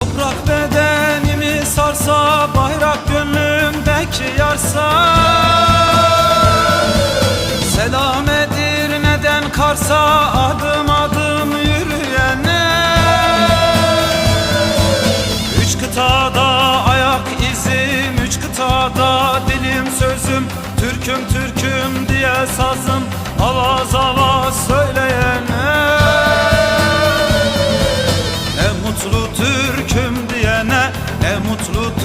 Toprak bedenimi sarsa Bayrak gönlümdeki yarsa. Selam edir neden karsa Adım adım yürüyene. Üç kıtada ayak izim Üç kıtada dilim sözüm Türküm Türküm diye sazım. Avaz avaz